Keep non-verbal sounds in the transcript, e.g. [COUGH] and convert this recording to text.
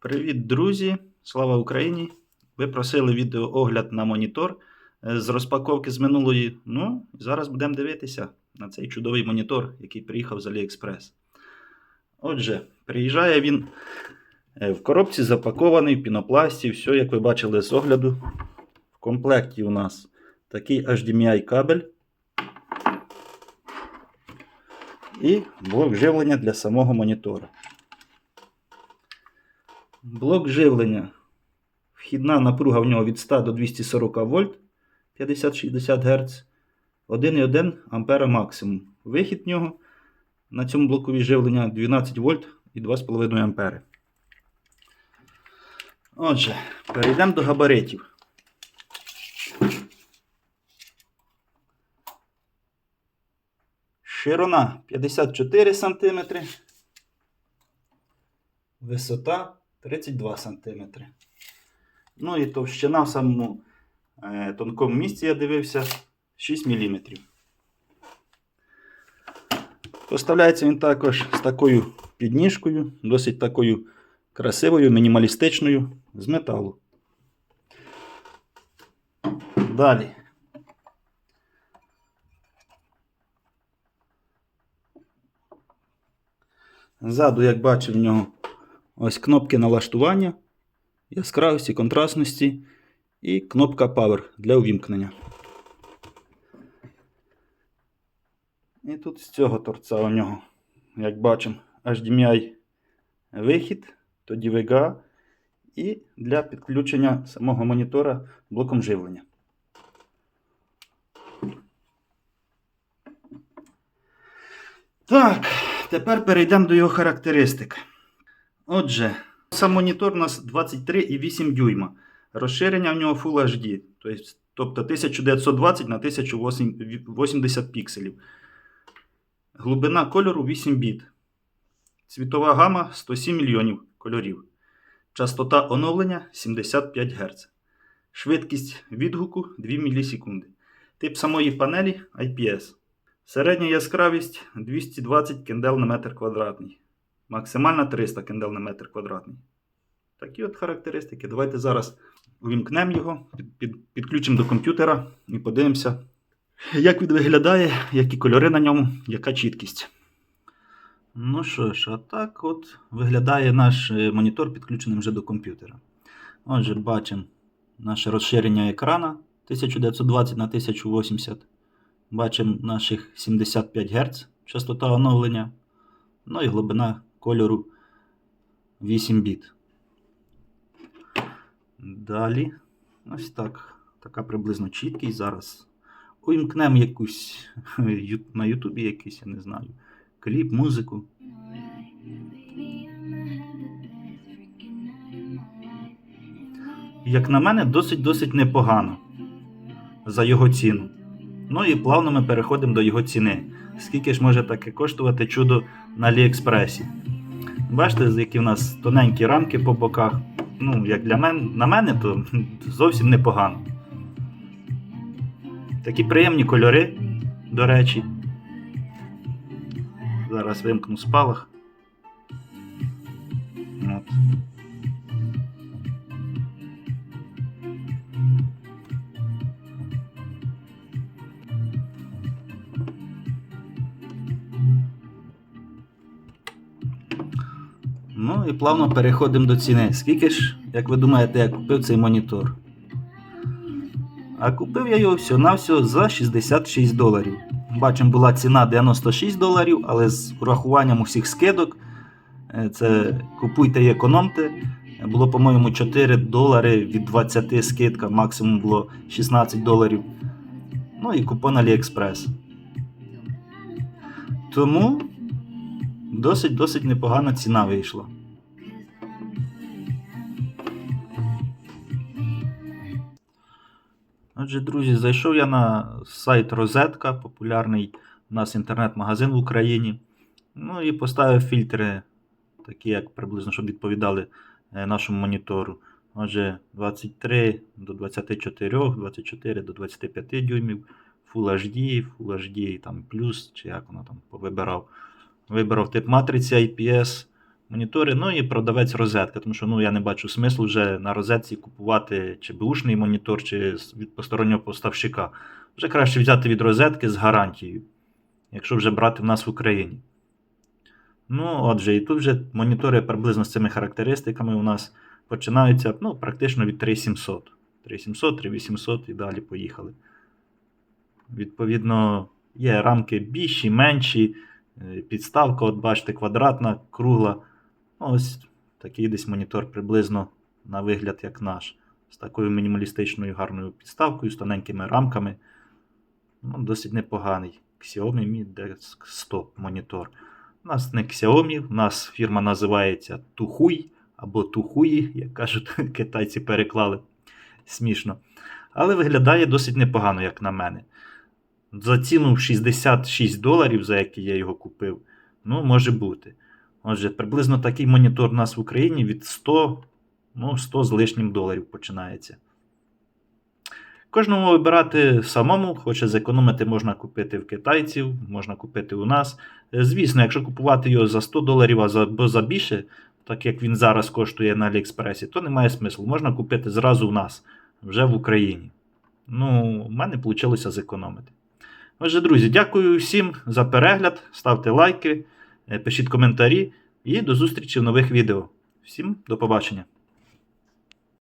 Привіт, друзі! Слава Україні! Ви просили відеоогляд на монітор е, з розпаковки з минулої. Ну, зараз будемо дивитися на цей чудовий монітор, який приїхав з AliExpress. Отже, приїжджає він е, в коробці запакований в пінопласті, все, як ви бачили з огляду. В комплекті у нас такий HDMI кабель і блок живлення для самого монітора. Блок живлення. Вхідна напруга в нього від 100 до 240 вольт 50-60 Гц. 1,1 ампера максимум. Вихід в нього на цьому блокові живлення 12 вольт і 2,5 ампери. Отже, перейдемо до габаритів. Ширина 54 см. Висота 32 см. Ну і товщина в самому е, тонкому місці я дивився 6 мм. Поставляється він також з такою підніжкою, досить такою красивою, мінімалістичною з металу. Далі. Ззаду, як бачив, в нього ось кнопки налаштування, яскравості, контрастності і кнопка Power для увімкнення. І тут з цього торця у нього, як бачимо, HDMI вихід, тоді VGA і для підключення самого монітора блоком живлення. Так, тепер перейдемо до його характеристик. Отже, сам монітор у нас 23,8 дюйма. Розширення в нього Full HD, тобто 1920 на 1080 пікселів. Глибина кольору 8 біт. Цвітова гама 107 мільйонів кольорів. Частота оновлення 75 Гц. Швидкість відгуку 2 мілісекунди. Тип самої панелі IPS. Середня яскравість 220 кендел на метр квадратний. Максимальна 300 кендел на метр квадратний. Такі от характеристики. Давайте зараз увімкнемо його, під, під, підключимо до комп'ютера і подивимося, як він виглядає, які кольори на ньому, яка чіткість. Ну що ж, а так от виглядає наш е, монітор, підключений вже до комп'ютера. Отже, бачимо наше розширення екрана 1920 на 1080. Бачимо наших 75 Гц частота оновлення. Ну і глибина кольору 8 біт. Далі, ось так. Така приблизно чіткість. Зараз увімкнемо якусь [LAUGHS] на Ютубі якийсь, я не знаю, кліп, музику. Як на мене, досить-досить непогано за його ціну. Ну і плавно ми переходимо до його ціни. Скільки ж може таке коштувати чудо на Аліекспресі? Бачите, які в нас тоненькі рамки по боках. Ну, як для мене, на мене, то зовсім непогано. Такі приємні кольори, до речі. Зараз вимкну спалах. Ну і плавно переходимо до ціни. Скільки ж, як ви думаєте, я купив цей монітор? А купив я його всього-навсього за 66 доларів. Бачимо, була ціна 96 доларів, але з урахуванням усіх скидок, е, це купуйте і економте. Було, по-моєму, 4 долари від 20 скидка, максимум було 16 доларів. Ну і купон AliExpress. Тому досить-досить непогана ціна вийшла. Отже, друзі, зайшов я на сайт Розетка, популярний у нас інтернет-магазин в Україні. Ну і поставив фільтри, такі як приблизно, щоб відповідали е, нашому монітору. Отже, 23 до 24, 24 до 25 дюймів, Full HD, Full HD там плюс, чи як воно там повибирав. Вибрав тип матриці IPS, монітори, ну і продавець розетка, тому що ну, я не бачу смислу вже на розетці купувати чи бушний монітор, чи від постороннього поставщика. Вже краще взяти від розетки з гарантією, якщо вже брати в нас в Україні. Ну, отже, і тут вже монітори приблизно з цими характеристиками у нас починаються ну, практично від 3700. 3700, 3800 і далі поїхали. Відповідно, є рамки більші, менші, е, підставка, от бачите, квадратна, кругла. Ось такий десь монітор приблизно на вигляд, як наш. З такою мінімалістичною гарною підставкою, з тоненькими рамками. Ну, досить непоганий. Xiaomi Mi Desk 100 монітор. У нас не Xiaomi, у нас фірма називається Тухуй або Тухуї, як кажуть, [LAUGHS] китайці переклали. Смішно. Але виглядає досить непогано, як на мене. За ціну 66 доларів, за який я його купив, ну, може бути. Отже, приблизно такий монітор у нас в Україні від 100, ну, 100 з лишнім доларів починається. Кожному вибирати самому, хоче зекономити, можна купити в китайців, можна купити у нас. Е, Звісно, якщо купувати його за 100 доларів або за більше, так як він зараз коштує на Аліекспресі, то немає смислу. Можна купити зразу у нас, вже в Україні. Ну, в мене вийшло зекономити. Отже, друзі, дякую всім за перегляд. Ставте лайки, пишіть коментарі і до зустрічі в нових відео. Всім до побачення!